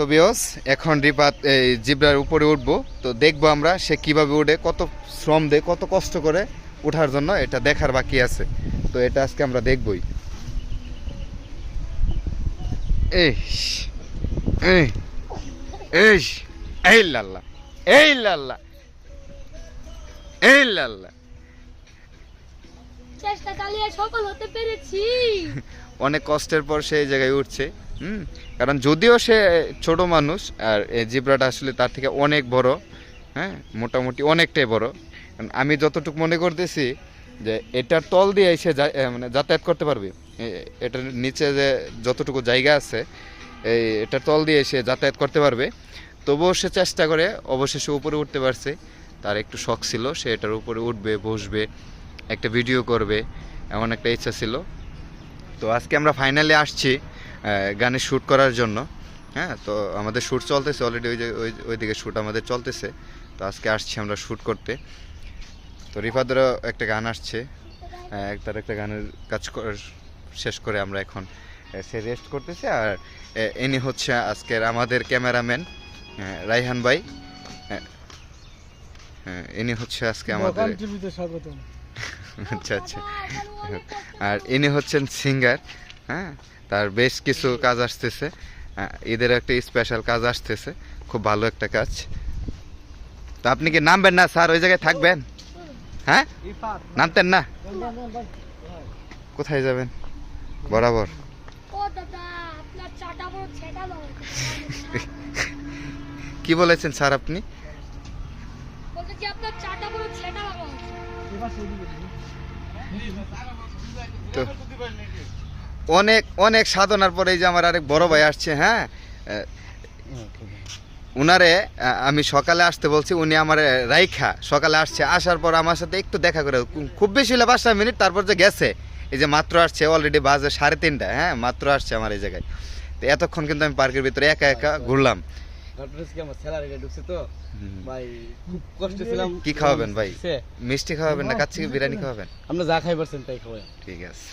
তো বিয়স এখন রিপাত এই জিব্রার উপরে উঠবো। তো দেখব আমরা সে কীভাবে উঠে কত শ্রম দেয় কত কষ্ট করে ওঠার জন্য এটা দেখার বাকি আছে। তো এটা আজকে আমরা দেখবই। এই এই এই এই লাল্লা এই লাল্লা এই লাল্লা। চেষ্টা চালিয়ে সফল হতে পেরেছি। অনেক কষ্টের পর সে এই জায়গায় উঠছে, হুম? কারণ যদিও সে ছোট মানুষ, আর এই জিব্রাটা আসলে তার থেকে অনেক বড় হ্যাঁ? মোটামুটি অনেকটাই বড়। আমি যতটুকু মনে করতেছি যে এটার তল দিয়ে সে মানে যাতায়াত করতে পারবে। এটার নিচে যে যতটুকু জায়গা আছে, এই এটার তল দিয়ে সে যাতায়াত করতে পারবে। তবুও সে চেষ্টা করে, অবশেষে উপরে উঠতে পারছে। তার একটু শখ ছিল, সে এটার উপরে উঠবে, বসবে, একটা ভিডিও করবে, এমন একটা ইচ্ছা ছিল। তো আজকে আমরা ফাইনালি আসছি গানের শ্যুট করার জন্য। হ্যাঁ তো আমাদের শ্যুট চলতেছে অলরেডি ওই যে ওই ওইদিকে শ্যুট আমাদের চলতেছে। তো আজকে আসছি আমরা শ্যুট করতে। তো রিফাদেরও একটা গান আসছে তার একটা গানের কাজ শেষ করে আমরা এখন সে রেস্ট করতেছে। আর এনি হচ্ছে আজকের আমাদের ক্যামেরাম্যান রাইহান ভাই। হ্যাঁ, হ্যাঁ, ইনি হচ্ছে আজকে আমাদের স্বাগতম। আচ্ছা আচ্ছা। আর ইনি হচ্ছেন সিঙ্গার হ্যাঁ? তার বেশ কিছু কাজ আসতেছে। ঈদের একটা স্পেশাল কাজ আসতেছে। খুব ভালো একটা কাজ। তো আপনি কি নামবেন না স্যার? ওই জায়গায় থাকবেন? হ্যাঁ? নামতেন না? কোথায় যাবেন? বরাবর। কি বলেছেন স্যার আপনি? তো, অনেক অনেক সাধনার পরে এই যে আমার আরেক বড় ভাই আসছে হ্যাঁ? উনারে আমি সকালে আসতে বলছি, উনি আমার রাইখা, সকালে আসছে। আসার পর আমার সাথে একটু দেখা করে, খুব বেশি হলে পাঁচটা মিনিট, তারপর যে গেছে, এই যে মাত্র আসছে অলরেডি বাজে সাড়ে তিনটা হ্যাঁ? মাত্র আসছে আমার এই জায়গায়। তো এতক্ষণ কিন্তু আমি পার্কের ভিতরে একা একা ঘুরলাম। ঘটনা কি আমার ঢুকছে তো। ভাই খুব কষ্ট ছিলাম। কি খাওয়াবেন ভাই? মিষ্টি খাওয়াবেন না কাচ্চি বিরিয়ানি খাওয়াবেন? আপনি যা খাই পারছেন তাই খাওয়াই। ঠিক আছে।